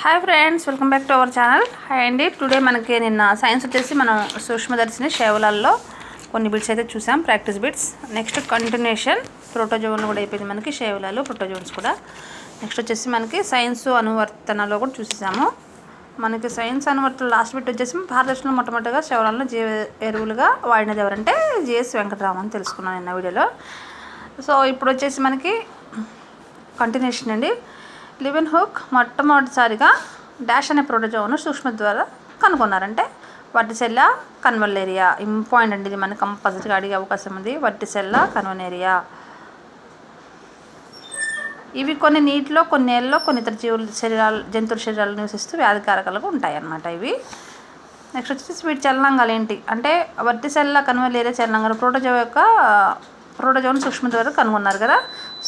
Hi friends welcome back to our channel hi అండి today మనకి నిన్న సైన్స్ వచ్చేసి మనం సూక్ష్మదర్శిని శేవలాల్లో కొన్ని బిట్స్ అయితే చూసాం practice bits next continuation protozoan కూడా అయిపోయింది మనకి శేవలాలు ప్రోటోజోన్స్ కూడా. నెక్స్ట్ వచ్చేసి మనకి సైన్స్ అనువర్తనలో కూడా చూసేసాము. మనకి సైన్స్ అనువర్తన లాస్ట్ బిట్ వచ్చేసి భారతదేశంలో మొట్టమొదటిగా శేవలాలను జీవ ఎరువులుగా వాడినది ఎవరంటే జిఎస్ వెంకటరామన్ తెలుసుకున్నాను నిన్న వీడియోలో. సో ఇప్పుడు వచ్చేసి మనకి కంటిన్యూషన్ అండి. లివెన్ హుక్ మొట్టమొదటిసారిగా డాష్ అనే ప్రోటోజోను సూక్ష్మ ద్వారా కనుగొన్నారంటే వర్టిసెల్లా కన్వల్లేరియా. ఇంపాయింట్ అండి ఇది మనకి కంపల్సరీగా అడిగే అవకాశం ఉంది. వర్టిసెల్లా కన్వనేరియా ఇవి కొన్ని నీటిలో కొన్ని నీళ్ళలో కొన్ని ఇతర జీవుల శరీరాలు జంతువుల శరీరాలు నివసిస్తూ వ్యాధికారకాలుగా ఉంటాయి అన్నమాట ఇవి. నెక్స్ట్ వచ్చేసి వీటి చలనాంగాలు ఏంటి? అంటే వర్టిసెల్లా కన్వలేరియా చలనాంగాలు ప్రోటోజో యొక్క ప్రోటోజోను సూక్ష్మ ద్వారా కనుగొన్నారు కదా.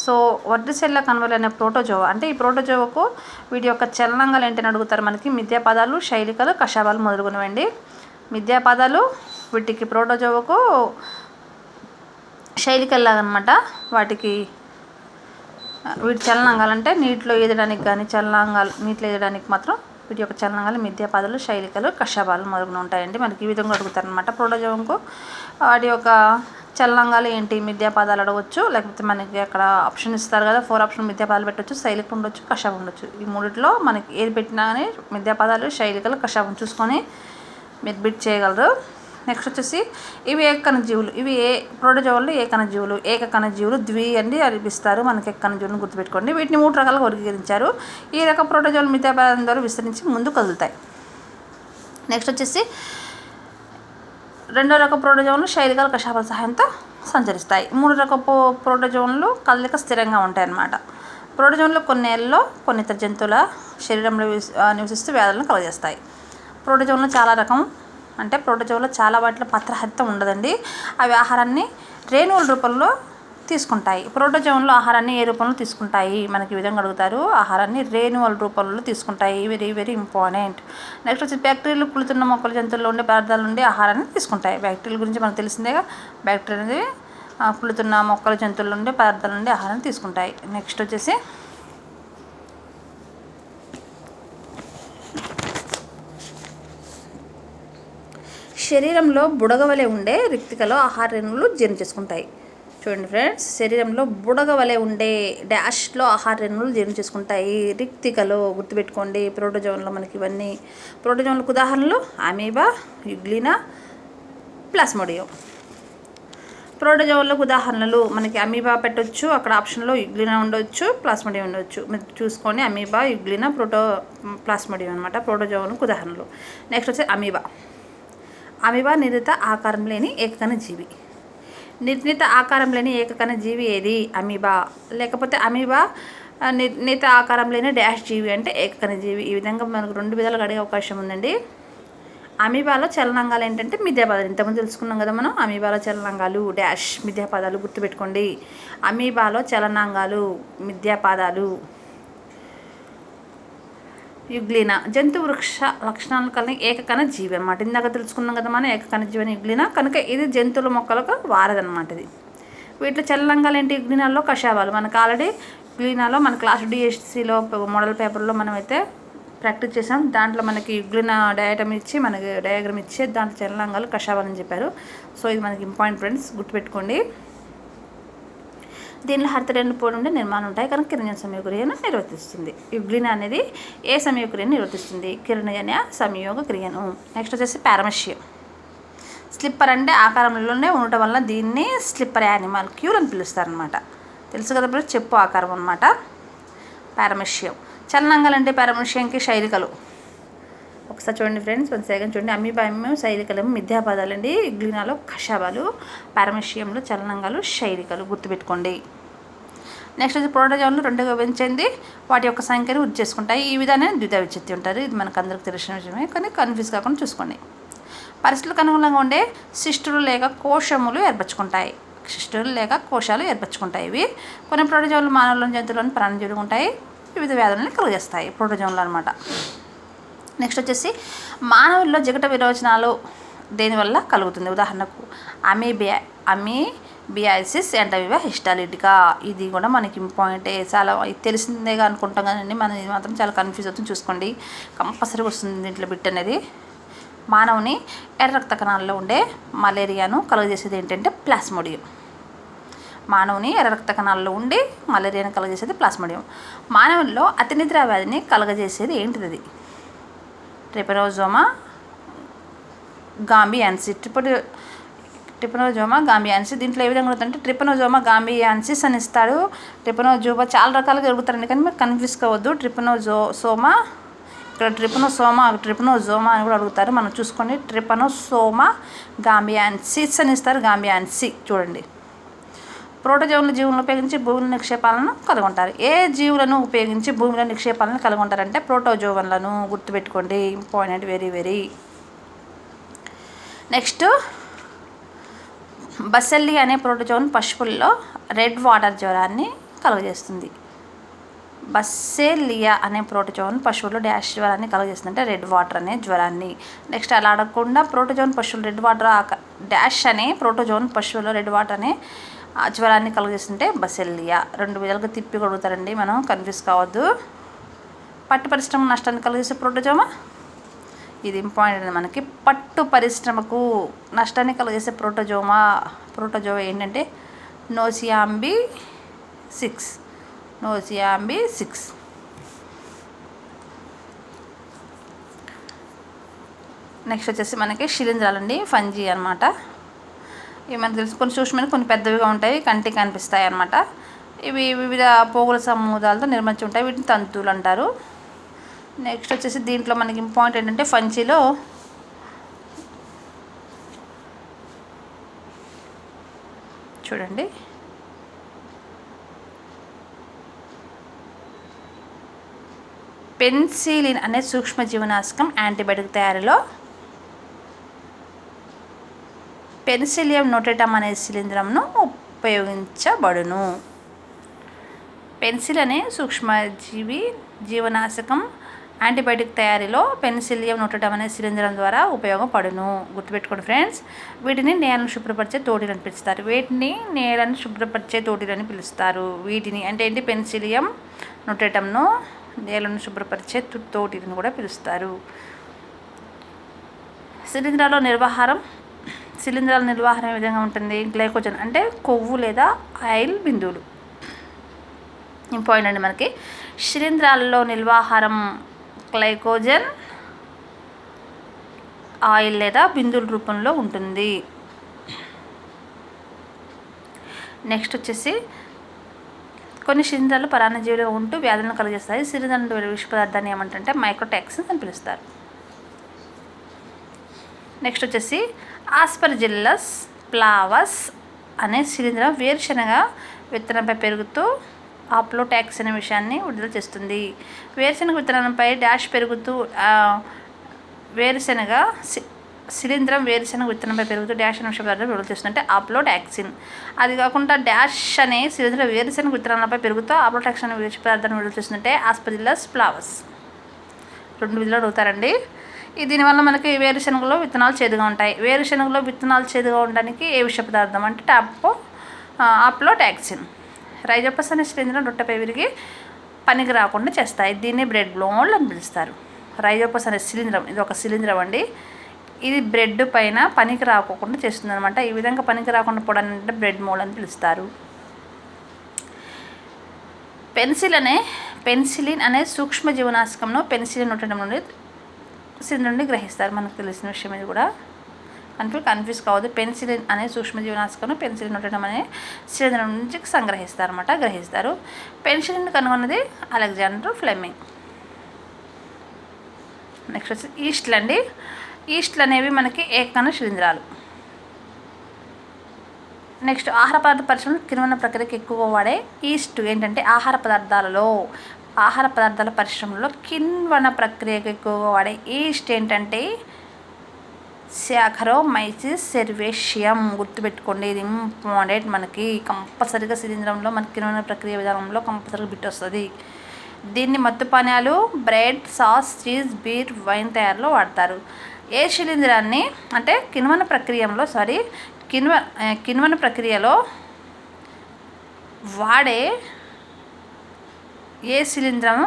సో వర్టిసెల్లా కనువలు అనే ప్రోటోజోవా? అంటే ఈ ప్రోటోజోవకు వీటి యొక్క చలనాంగాలు ఏంటని అడుగుతారు మనకి? మిథ్యాపదాలు శైలికలు కషాబాలు మొదలుగునవండి. మిథ్యాపదాలు వీటికి ప్రోటోజోవకు శైలికల్లాగనమాట. వాటికి వీటి చలనాంగాలు అంటే నీటిలో ఈదడానికి కానీ చలనాంగాలు నీటిలో ఈదడానికి మాత్రం వీటి యొక్క చలనాంగాలు మిథ్యాపాదాలు శైలికలు కషాపాలు మొదలుగున ఉంటాయండి. మనకి ఈ విధంగా అడుగుతారు అనమాట ప్రోటోజోవంకు. వాటి యొక్క చల్లంగాలు ఏంటి? మిథ్యాపాదాలు అడగవచ్చు లేకపోతే మనకి అక్కడ ఆప్షన్ ఇస్తారు కదా ఫోర్ ఆప్షన్ మిథ్యాపాదాలు పెట్టవచ్చు శైలిక ఉండొచ్చు కషాబం ఉండొచ్చు. ఈ మూడిట్లో మనకి ఏది పెట్టినా కానీ మిథ్యాపాదాలు శైలికలు కషాబం చూసుకొని మీరు బిట్ చేయగలరు. నెక్స్ట్ వచ్చేసి ఇవి ఏకకణ జీవులు ఇవి ఏ ప్రోటోజోవులు? ఏకణ జీవులు జీవులు ద్వి అని అనిపిస్తారు. మనకి ఎక్కన జీవులను గుర్తుపెట్టుకోండి. వీటిని మూడు రకాలుగా వర్గీకరించారు. ఈ రకం ప్రోటోజోవులు మిథ్యాపాదం ద్వారా విస్తరించి ముందు కదులుతాయి. నెక్స్ట్ వచ్చేసి రెండో రకం ప్రోటోజోన్లు శైలికల కషాపాల సహాయంతో సంచరిస్తాయి. మూడు రకపు ప్రోటోజోన్లు కదలిక స్థిరంగా ఉంటాయి అన్నమాట ప్రోటోజోన్లు కొన్ని నెలల్లో కొన్ని ఇతర జంతువుల శరీరంలో నివసిస్తూ వ్యాధులను కలగజేస్తాయి. ప్రోటోజోన్లు చాలా రకం అంటే ప్రోటోజోన్లో చాలా వాటిలో పత్రహరితం ఉండదండి. అవి ఆహారాన్ని రేణువుల రూపంలో తీసుకుంటాయి. ప్రోటోజోన్లు ఆహారాన్ని ఏ రూపంలో తీసుకుంటాయి? మనకి విధంగా అడుగుతారు. ఆహారాన్ని రేణువుల రూపంలో తీసుకుంటాయి. వెరీ వెరీ ఇంపార్టెంట్ నెక్స్ట్ వచ్చి బ్యాక్టీరియాలు పులుతున్న మొక్కల జంతువుల్లో ఉండే పదార్థాల నుండి ఆహారాన్ని తీసుకుంటాయి. బ్యాక్టీరియల గురించి మనకు తెలిసిందేగా బ్యాక్టీరియా అనేది పులుతున్న మొక్కల జంతువుల నుండి పదార్థాల నుండి ఆహారాన్ని తీసుకుంటాయి. నెక్స్ట్ వచ్చేసి శరీరంలో బుడగవలే ఉండే రిక్తికలో ఆహార రేణువులు జీర్ణం చేసుకుంటాయి. చూడండి ఫ్రెండ్స్ శరీరంలో బుడగ వలె ఉండే డాష్లో ఆహార జీర్ణం చేసుకుంటాయి. రిక్తికలో గుర్తుపెట్టుకోండి ప్రోటోజోన్లో మనకి ఇవన్నీ. ప్రోటోజోన్లకు ఉదాహరణలు అమీబా యుగ్లినా ప్లాస్మోడియం. ప్రోటోజోన్లకు ఉదాహరణలు మనకి అమీబా పెట్టొచ్చు అక్కడ ఆప్షన్లో యుగ్లినా ఉండొచ్చు ప్లాస్మోడియం ఉండొచ్చు. మీరు చూసుకొని అమీబా యుగ్లినా ప్రోటో ప్లాస్మోడియం అనమాట ప్రోటోజోన్లకు ఉదాహరణలు. నెక్స్ట్ వచ్చి అమీబా. అమీబా నిర్ణీత ఆకారం లేని ఏకకణ జీవి. నిర్ణీత ఆకారం లేని ఏకకణ జీవి ఏది? అమీబా. లేకపోతే అమీబా నిర్ణీత ఆకారం లేని డాష్ జీవి అంటే ఏకకణ జీవి. ఈ విధంగా మనకు రెండు విధాలుగా అడిగే అవకాశం ఉందండి. అమీబాలో చలనాంగాలు ఏంటంటే మిథ్యాపదాలు ఇంతకుముందు తెలుసుకున్నాం కదా మనం అమీబాలో చలనాంగాలు డాష్ మిథ్యాపదాలు గుర్తుపెట్టుకోండి. అమీబాలో చలనాంగాలు మిథ్యాపాదాలు యుగ్లీనా జంతు వృక్ష లక్షణాలు కలిగిన ఏకకణ జీవి అనమాట ఇందాక తెలుసుకున్నాం కదా మనం ఏకకణ జీవి అని కనుక ఇది జంతువుల మొక్కలకు వారదనమాట ఇది. వీటిలో చల్లంగాలు ఏంటి యుగ్లీనాల్లో? కషాయాలు. మనకు ఆల్రెడీ యుగ్లీనాలో మన క్లాస్ డిఎస్సిలో మోడల్ పేపర్లో మనం అయితే ప్రాక్టీస్ చేసాం దాంట్లో మనకి యుగ్లిన డయాటమ్ ఇచ్చి మనకి డయాగ్రామ్ ఇచ్చి దాంట్లో చల్లంగాలు కషాయాలు అని చెప్పారు. సో ఇది మనకి ఇంపార్టెంట్ ఫ్రెండ్స్ గుర్తుపెట్టుకోండి. దీనిలో హరితరేణులు పోటీ ఉండే నిర్మాణం ఉంటాయి. కనుక కిరణజన సమయోక్రియను నిర్వర్తిస్తుంది. ఇగ్లిన అనేది ఏ సమయోక్రియను నిర్వర్తిస్తుంది? కిరణజన్య సంయోగ క్రియను. నెక్స్ట్ వచ్చేసి పారమష్యం స్లిప్పర్ అంటే ఆకారంలోనే ఉండటం వల్ల దీన్ని స్లిప్పర్ యానిమల్ క్యూర్ అని పిలుస్తారనమాట తెలుసు కదా ఇప్పుడు చెప్పు ఆకారం అనమాట పారమష్యం చలనంగాలు అంటే పారమష్యంకి శైలికలు. ఒకసారి చూడండి ఫ్రెండ్స్ వన్ సెకండ్ చూడండి. అమీబామ్యం శైలికలు మిథ్యాపదాలు అండి. గ్లీనాలో కషాబాలు పారమష్యంలో చలనంగాలు శైలికలు గుర్తుపెట్టుకోండి. నెక్స్ట్ వచ్చి ప్రోటోజోన్లు రెండుగా విభజించింది వాటి యొక్క సంఖ్యను వృద్ధి చేసుకుంటాయి. ఈ విధానం ద్విత విచ్ఛిత్తి ఉంటారు ఇది మనకు అందరికి తెలిసిన విషయమే. కానీ కన్ఫ్యూజ్ కాకుండా చూసుకోండి. పరిస్థితులకు అనుగుణంగా ఉండే శిష్టులు లేక కోశములు ఏర్పరచుకుంటాయి. శిష్టులు లేక కోశాలు ఏర్పరచుకుంటాయి ఇవి. కొన్ని ప్రోటోజోన్లు మానవులను జంతువులను ప్రాణజీవులు ఉంటాయి. వివిధ వ్యాధులను కలుగజేస్తాయి ప్రోటోజోన్లు అనమాట నెక్స్ట్ వచ్చేసి మానవుల్లో జిగట విరోచనాలు దేనివల్ల కలుగుతుంది? ఉదాహరణకు అమీబియా అమీ బియాసిస్ ఎంటవివా హిస్టాలిటికా ఇది కూడా మనకి ఇంపార్టెంటే చాలా తెలిసిందే అనుకుంటాం కానీ మనం ఇది మాత్రం చాలా కన్ఫ్యూజ్ అవుతుంది చూసుకోండి. కంపల్సరీ వస్తుంది దీంట్లో బిట్ అనేది. మానవుని ఎర్ర రక్త కణాల్లో ఉండే మలేరియాను కలుగజేసేది ఏంటంటే ప్లాస్మోడియం. మానవుని ఎర్ర రక్త కణాల్లో ఉండి మలేరియాను కలుగజేసేది ప్లాస్మోడియం. మానవుల్లో అతినిద్ర వ్యాధిని కలుగజేసేది ఏంటిది అది? ట్రిపెరోజోమా గాంబియాన్సి ట్రిపో ట్రిపనోజోమా గాంబియాన్సిస్ దీంట్లో ఏ విధంగా ఉంటుందంటే ట్రిపనోజోమా గాంబియాన్సిస్ అని ఇస్తాడు ట్రిపనోజోమా చాలా రకాలుగా అడుగుతారండి కానీ మీరు కన్ఫ్యూజ్ కావద్దు. ట్రిపనోజో సోమా ఇక్కడ ట్రిపనోసోమా ట్రిపనోజోమా అని కూడా అడుగుతారు. మనం చూసుకోండి ట్రిపనోసోమా గాంబియాన్సిస్ అని ఇస్తారు. గాంబియాన్సి చూడండి. ప్రోటోజోన్ల జీవులను ఉపయోగించి భూమి నిక్షేపాలను కలుగొంటారు ఏ జీవులను ఉపయోగించి భూమిలో నిక్షేపాలను కలుగొంటారంటే ప్రోటోజోవన్లను గుర్తుపెట్టుకోండి. ఇంపార్టెంట్ వెరీ వెరీ నెక్స్ట్ బసెల్లి అనే ప్రోటోజోన్ పశువుల్లో రెడ్ వాటర్ జ్వరాన్ని కలుగజేస్తుంది. బస్సేలియా అనే ప్రోటోజోన్ పశువులు డాష్ జ్వరాన్ని కలుగజేస్తుంది అంటే రెడ్ వాటర్ అనే జ్వరాన్ని. నెక్స్ట్ అలా అడగకుండా ప్రోటోజోన్ పశువులు రెడ్ వాటర్ డాష్ అనే ప్రోటోజోన్ పశువులు రెడ్ వాటర్ అనే ఆ జ్వరాన్ని కలుగజేస్తుంటే బసెల్లియా రెండు విధాలుగా తిప్పి కొడుగుతారండి మనం కన్ఫ్యూజ్ కావద్దు. పట్టు పరిశ్రమ నష్టాన్ని కలిగిస్తే ప్రోటోజోమా? ఇది ఇంపార్టెంట్ మనకి పట్టు పరిశ్రమకు నష్టాన్ని కలిగేసే ప్రోటోజోమా ప్రోటోజోమా ఏంటంటే నోసియాంబి సిక్స్. నోసియాంబి సిక్స్. నెక్స్ట్ వచ్చేసి మనకి శిలీంధ్రాలండి ఫంజీ అనమాట ఇవి మనకు తెలుసు కొన్ని సూక్ష్మమైన కొన్ని పెద్దవిగా ఉంటాయి కంటికి కనిపిస్తాయి అనమాట ఇవి వివిధ పోగుల సమూహాలతో నిర్మించి ఉంటాయి వీటిని తంతువులు అంటారు. నెక్స్ట్ వచ్చేసి దీంట్లో మనకి ఇంపార్టెంట్ ఏంటంటే ఫంచీలో చూడండి. పెన్సిలిన్ అనే సూక్ష్మ జీవనాశకం యాంటీబయాటిక్ తయారీలో పెన్సిలియం నోటెటమ్ అనే శిలీంద్రంను ఉపయోగించబడును. పెన్సిల్ అనే సూక్ష్మజీవి జీవనాశకం యాంటీబయాటిక్ తయారీలో పెన్సిలియం నొట్టడం అనే శిలీంధ్రం ద్వారా ఉపయోగపడును. గుర్తుపెట్టుకోండి ఫ్రెండ్స్ వీటిని నేలను శుభ్రపరిచే తోటిలు అని పిలుస్తారు. వీటిని నేలను శుభ్రపరిచే తోటిలు అని పిలుస్తారు. వీటిని అంటే ఏంటి? పెన్సిలియం నొట్టడంను నేలను శుభ్రపరిచే తోటిలను కూడా పిలుస్తారు. శిలీంధ్రాల నిర్వహారం శిలీంధ్రాల నిర్వహణ ఏ విధంగా ఉంటుంది? గ్లైకోజన్ అంటే కొవ్వు లేదా ఆయిల్ బిందువులు. ఇంపార్టెంట్ అండి మనకి. శిలీంధ్రాలలో నిల్వాహారం గ్లైకోజన్ ఆయిల్ లేదా బిందుల రూపంలో ఉంటుంది. నెక్స్ట్ వచ్చేసి కొన్ని శిలీంధ్రాలు పరాన్నజీవులుగా ఉంటూ వ్యాధులను కలిగిస్తాయి. శిలీంధ్రాలు విష పదార్థాన్ని ఏమంటే మైక్రోటాక్సిన్స్ అని పిలుస్తారు. నెక్స్ట్ వచ్చేసి ఆస్పర్జిల్లస్ ప్లావస్ అనే శిలీంధ్రం వేరుశనగ విత్తనంపై పెరుగుతూ ఆప్లో ట్యాక్స్ అనే విషయాన్ని విడుదల చేస్తుంది. వేరుశెనగ విత్తనాలపై డాష్ పెరుగుతూ వేరుశెనగ శిలీంద్రం సి- విత్తనంపై పెరుగుతూ డాష్ అనే విషయం పదార్థం విడుదల చేస్తుంది అంటే ఆప్లోటాక్సిన్ అది కాకుండా డాష్ అనే శిలీంద్ర వేరుశెనగ విత్తనాలపై పెరుగుతూ ఆప్లోటాక్సిన్ అనే విష పదార్థాన్ని విడుదల చేస్తుందంటే ఆస్పర్జిల్లస్ ఫ్లవర్స్ రెండు విధులు అడుగుతారండి. ఈ దీనివల్ల మనకి వేరుశనగలో విత్తనాలు చేదుగా ఉంటాయి. వేరుశెనగలో విత్తనాలు చేదుగా ఉండడానికి ఏ విష పదార్థం అంటే టాపో ఆప్లో టాక్సిన్. రైజోపస్ అనే శిలీంధ్రం రొట్టెపై విరిగి పనికి రాకుండా చేస్తాయి. దీన్ని బ్రెడ్ బ్లోన్లు అని పిలుస్తారు. రైజోపస్ అనే శిలీంధ్రం ఇది ఒక శిలీంధ్రం అండి. ఇది బ్రెడ్ పైన పనికి రాకోకుండా చేస్తుంది అనమాట ఈ విధంగా పనికి రాకుండా పోవడానికి అంటే బ్రెడ్ మోల్ అని పిలుస్తారు. పెన్సిల్ అనే పెన్సిలిన్ అనే సూక్ష్మ జీవనాశకంను పెన్సిలిన్ ఉండటం నుండి సిన్ నుండి గ్రహిస్తారు. మనకు తెలిసిన విషయం ఇది కూడా. కన్ఫ్యూజ్ కన్ఫ్యూజ్ కావద్దు. పెన్సిలిన్ అనే సూక్ష్మజీవనాశకం పెన్సిలిన్ ఉండటం అనే శిలీంధ్రం నుంచి సంగ్రహిస్తారు అనమాట గ్రహిస్తారు. పెన్సిలిన్ కనుగొన్నది అలెగ్జాండర్ ఫ్లెమింగ్. నెక్స్ట్ వచ్చి ఈస్ట్లు అండి. ఈస్ట్లు అనేవి మనకి ఏకన శిలీంధ్రాలు. నెక్స్ట్ ఆహార పదార్థ పరిశ్రమ కిణవన ప్రక్రియకి ఎక్కువగా వాడే ఈస్ట్ ఏంటంటే ఆహార పదార్థాలలో ఆహార పదార్థాల పరిశ్రమలో కిణ్వన ప్రక్రియకు ఎక్కువగా వాడే ఈస్ట్ ఏంటంటే శాఖరోమైసిస్ సెర్వేషియం గుర్తుపెట్టుకోండి. ఇది ఇంపార్టెంట్ మనకి. కంపల్సరీగా శిలీంధ్రంలో మనకి కిణవన ప్రక్రియ విధానంలో కంపల్సరిగా బిట్ వస్తుంది. దీన్ని మత్తు పానీయాలు bread sauce cheese beer wine తయారీలో వాడతారు. ఏ శిలీంధ్రాన్ని అంటే కిణవన ప్రక్రియలో సారీ కిన్వ ఆ, కిణ్వన ప్రక్రియలో వాడే ఏ శిలీంద్రము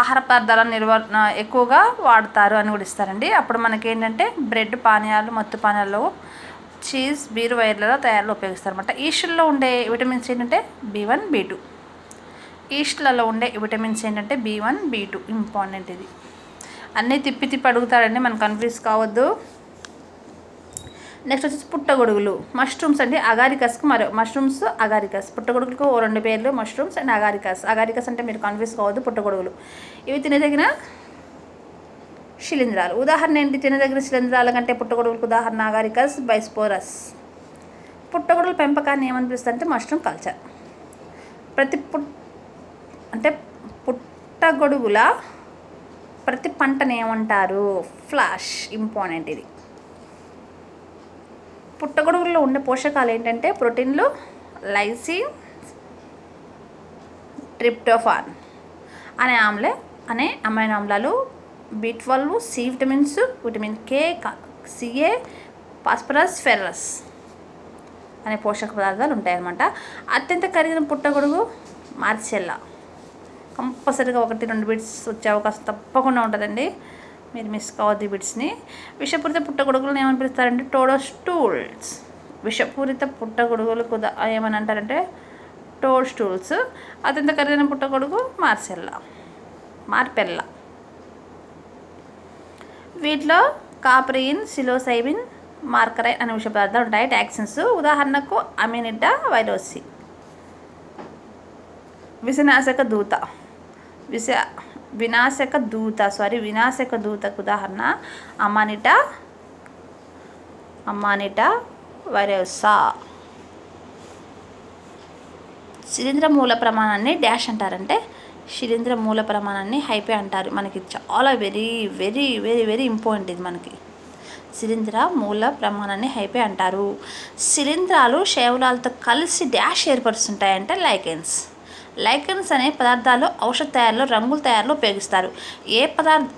ఆహార పదార్థాల నిల్వ ఎక్కువగా వాడతారు అని కూడా ఇస్తారండి. అప్పుడు మనకి ఏంటంటే బ్రెడ్ పానీయాలు మత్తు పానీయాలు చీజ్ బీరు వైర్లలో తయారులో ఉపయోగిస్తారు అనమాట ఈస్టుల్లో ఉండే విటమిన్స్ ఏంటంటే బి వన్ బి టూ. ఈస్ట్లలో ఉండే విటమిన్స్ ఏంటంటే B one B two. Important ఇది. అన్నీ తిప్పి తిప్పి అడుగుతారండి. మనం కన్ఫ్యూజ్ కావద్దు. నెక్స్ట్ వచ్చేసి పుట్టగొడుగులు. మష్రూమ్స్ అండి అగారికస్కి మరో మష్రూమ్స్ అగారికస్ పుట్టగొడుగులకు ఓ రెండు పేర్లు మష్రూమ్స్ అండ్ అగారికస్ అగారికస్ అంటే మీరు కన్ఫ్యూజ్ కావద్దు పుట్టగొడుగులు. ఇవి తినదగిన శిలీంధ్రాలు. ఉదాహరణ ఏంటి? తినదగిన శిలీంధ్రాల కంటే పుట్టగొడుగులకు ఉదాహరణ అగారికస్ బైస్పోరస్ పుట్టగొడుగుల పెంపకాన్ని ఏమనిపిస్తుంది అంటే మష్రూమ్ కల్చర్ ప్రతి పుట్ అంటే పుట్టగొడుగుల ప్రతి పంటని ఏమంటారు? ఫ్లాష్ ఇంపార్టెంట్ ఇది. పుట్టగొడుగుల్లో ఉండే పోషకాలు ఏంటంటే ప్రోటీన్లు లైసిన్ ట్రిప్టోఫాన్ అనే ఆమ్లే అనే అమైనో ఆమ్లాలు B twelve C vitamins vitamin K CA phosphorus ferrous అనే పోషక పదార్థాలు ఉంటాయన్నమాట. అత్యంత ఖరీదైన పుట్టగొడుగు మార్చెల్లా. కంపల్సరీగా ఒకటి రెండు బిట్స్ వచ్చే అవకాశం తప్పకుండా ఉంటుందండి. మీరు మిస్ కావద్దు బిట్స్ని విషపూరిత పుట్టగొడుగులను ఏమని పిలుస్తారంటే టోడోస్టూల్స్ విషపూరిత పుట్టగొడుగులు కుదా ఏమని అంటారంటే స్టూల్స్ అత్యంత ఖరీదైన పుట్టగొడుగు మార్సెల్లా. మార్పెల్ల. వీటిలో కాప్రియిన్ సిలోసైబిన్ మార్కరైన్ అనే విష పదార్థాలు ఉంటాయి. టాక్సిన్స్. ఉదాహరణకు అమినిటా వైరోసి. విషనాశక దూత. విష వినాశక దూత సారీ వినాశక దూతకు ఉదాహరణ. అమానిటా అమానిటా వైరసా శిలీంద్ర మూల ప్రమాణాన్ని డాష్ అంటారంటే శిలీంద్ర మూల ప్రమాణాన్ని హైపే అంటారు. మనకి చాలా very very very very important ఇది మనకి. శిలీంద్ర మూల ప్రమాణాన్ని హైపే అంటారు. శిలీంధ్రాలు శైవలాలతో కలిసి డాష్ ఏర్పరుస్తుంటాయంటే లైకెన్స్. లైకెన్స్ అనే పదార్థాలు ఔషధ తయారీలో రంగుల తయారీలో ఉపయోగిస్తారు. ఏ పదార్థ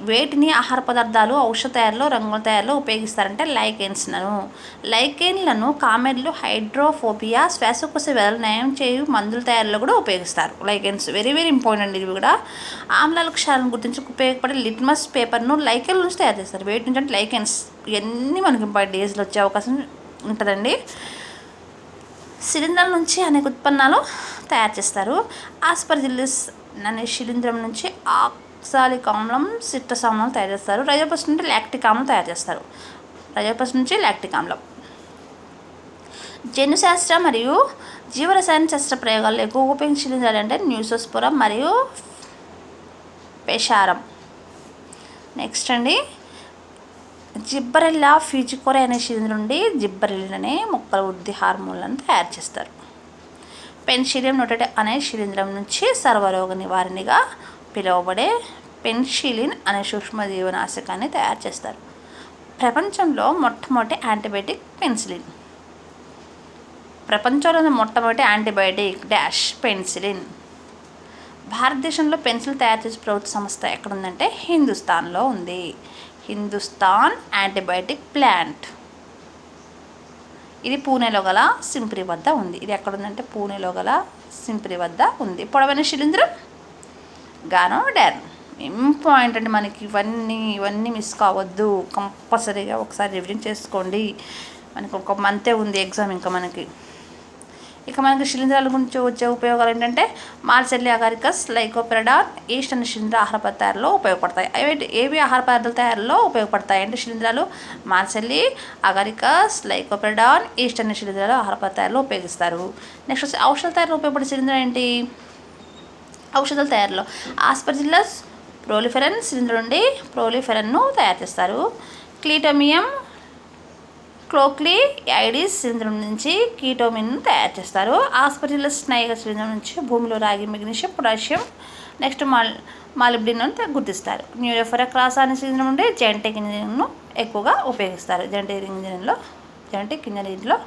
వేటిని ఆహార పదార్థాలు ఔషధ తయారీలో రంగుల తయారీలో ఉపయోగిస్తారంటే లైకెన్స్లను. లైకెన్లను కామెర్లు హైడ్రోఫోబియా శ్వాసకోశ వ్యాధులు నయం చేయు మందుల తయారీలో కూడా ఉపయోగిస్తారు. లైకెన్స్ వెరీ వెరీ ఇంపార్టెంట్ ఇవి కూడా. ఆమ్లాల క్షాలను గుర్తించి ఉపయోగపడే లిట్మస్ పేపర్ను లైకెన్ నుంచి తయారు చేస్తారు. వేటి నుంచి అంటే లైకెన్స్ ఇవన్నీ మనకి ఇంపార్టెంట్ డేస్లో వచ్చే అవకాశం ఉంటుందండి. శిలీంధ్రం నుంచి అనేక ఉత్పన్నాలు తయారు చేస్తారు. ఆస్పర్జిల్లిస్ అనే శిలీంధ్రం నుంచి ఆక్సాలిక్ ఆమ్లం సిట్రస్ ఆమ్లం తయారు చేస్తారు. రజోపస్ నుండి లాక్టిక్ ఆమ్లం తయారు చేస్తారు. రజోపస్ నుంచి లాక్టిక్ ఆమ్లం. జన్యుశాస్త్ర మరియు జీవరసాయన శాస్త్ర ప్రయోగాల్లో ఎక్కువ ఉపయోగించిన శిలీంధ్రాలు అంటే న్యూసోస్పురం మరియు పెషారం. నెక్స్ట్ అండి. జిబ్బరెల్లా ఫ్యూజికోరే అనే శిలీంధ్రం నుండి జిబ్బరెల్లిన్ అనే మొక్కల వృద్ధి హార్మోన్లను తయారు చేస్తారు. పెన్షిలియం నొటెడ్ అనే శిలీంధ్రం నుంచి సర్వరోగ నివారణగా పిలువబడే పెన్షిలిన్ అనే సూక్ష్మజీవనాశకాన్ని తయారు చేస్తారు. ప్రపంచంలో మొట్టమొదటి యాంటీబయాటిక్ పెన్సిలిన్. ప్రపంచంలోని మొట్టమొదటి యాంటీబయాటిక్ డాష్ పెన్సిలిన్. భారతదేశంలో పెన్సిల్ తయారు చేసే ప్రభుత్వ సంస్థ ఎక్కడుందంటే హిందుస్థాన్లో ఉంది. Hindustan antibiotic plant. ఇది పూణేలో గల సింప్రి వద్ద ఉంది. ఇది ఎక్కడుందంటే పూణేలో గల సింప్రి వద్ద ఉంది. పొడవైన శిలీంద్రం? గానో డ్యాన్ ఇంపార్టెంట్ అండి మనకి? ఇవన్నీ ఇవన్నీ మిస్ కావద్దు. కంపల్సరీగా ఒకసారి రివిజన్ చేసుకోండి. మనకు ఒక మంతే ఉంది ఎగ్జామ్ ఇంకా మనకి. ఇక మనకి శిలీంధ్రాల గురించి వచ్చే ఉపయోగాలు ఏంటంటే మార్సెల్లి అగారికస్ లైకోపెరడాన్ ఈస్ట్ అనే శిలీంధ్ర ఆహార పదార్థాల ఉపయోగపడతాయి. అవి ఏవి ఆహార పదార్థాల తయారీలో ఉపయోగపడతాయి? అంటే శిలీంధ్రాలు? మార్సెల్లి అగారికస్ లైకోపెరడాన్ ఈస్ట్ అనే శిలీంధ్రాలు ఆహార పదార్థాలు ఉపయోగిస్తారు. నెక్స్ట్ వచ్చి ఔషధ తయారీలో ఉపయోగపడే శిలీంధ్రం ఏంటి? ఔషధాల తయారీలో ఆస్పర్జిల్లస్ ప్రోలిఫెరన్ శిలీంధ్రం నుండి ప్రోలిఫెరన్ను తయారు చేస్తారు. క్లీటోమియం క్లోక్లీ ఐడిస్ శిలీంధ్రం నుంచి కీటోమిన్ తయారు చేస్తారు. ఆస్పరిలస్ స్నైగ శిలీంధ్రం నుంచి భూమిలో రాగి మెగ్నీషియం పొటాషియం నెక్స్ట్ మాల్ మాలిబ్డిన్ గుర్తిస్తారు. న్యూరోఫెరా క్రాస్ అనే శిలీంధ్రం నుండి జెనటిక్ ఇంజనీరింగ్ను ఎక్కువగా ఉపయోగిస్తారు. జెనటిక్ ఇంజనీరింగ్లో జెనటిక్ ఇంజనీరింగ్లో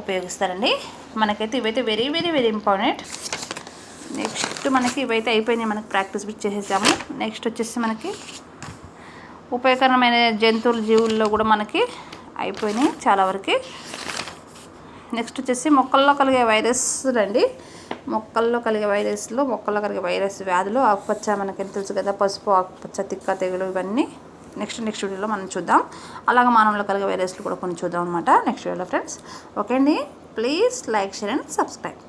ఉపయోగిస్తారండి. మనకైతే ఇవైతే very very very important. Next మనకి ఇవైతే అయిపోయినాయి మనకి ప్రాక్టీస్ బిట్ చేసేసాము. నెక్స్ట్ వచ్చేసి మనకి ఉపయోగకరమైన జంతువుల జీవుల్లో కూడా మనకి అయిపోయినాయి చాలా వరకు. నెక్స్ట్ వచ్చేసి మొక్కల్లో కలిగే వైరస్ రండి. మొక్కల్లో కలిగే వైరస్లు మొక్కల్లో కలిగే వైరస్ వ్యాధులు ఆకుపచ్చ మనకి తెలుసు కదా పసుపు ఆకుపచ్చ తిక్క తెగులు ఇవన్నీ. నెక్స్ట్ నెక్స్ట్ వీడియోలో మనం చూద్దాం. అలాగే మానవులు కలిగే వైరస్లు కూడా కొన్ని చూద్దాం అనమాట నెక్స్ట్ వీడియోలో ఫ్రెండ్స్. ఓకే అండి. Please like share and subscribe.